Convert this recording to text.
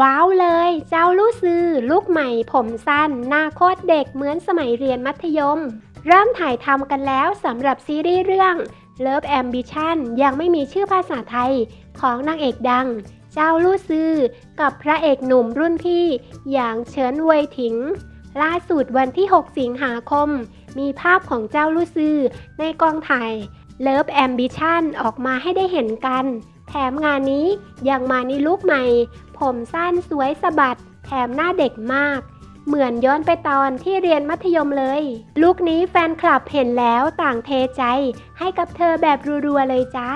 ว้าวเลย เจ้าลู่ซือลูกใหม่ ผมสั้น หน้าโคตรเด็กเหมือนสมัยเรียนมัธยม เริ่มถ่ายทำกันแล้วสำหรับซีรีส์เรื่อง Love Ambition ยังไม่มีชื่อภาษาไทยของนางเอกดัง เจ้าลู่ซือกับพระเอกหนุ่มรุ่นพี่ อย่างเฉินเวยถิง ล่าสุดวันที่ 6 สิงหาคม มีภาพของเจ้าลู่ซือในกองถ่าย Love Ambition ออกมาให้ได้เห็นกัน แถมงานนี้ยังมาในลุคใหม่ ผมสั้นสวยสะบัด แถมหน้าเด็กมาก เหมือนย้อนไปตอนที่เรียนมัธยมเลย ลุคนี้แฟนคลับเห็นแล้วต่างเทใจ ให้กับเธอแบบรัวๆเลยจ้า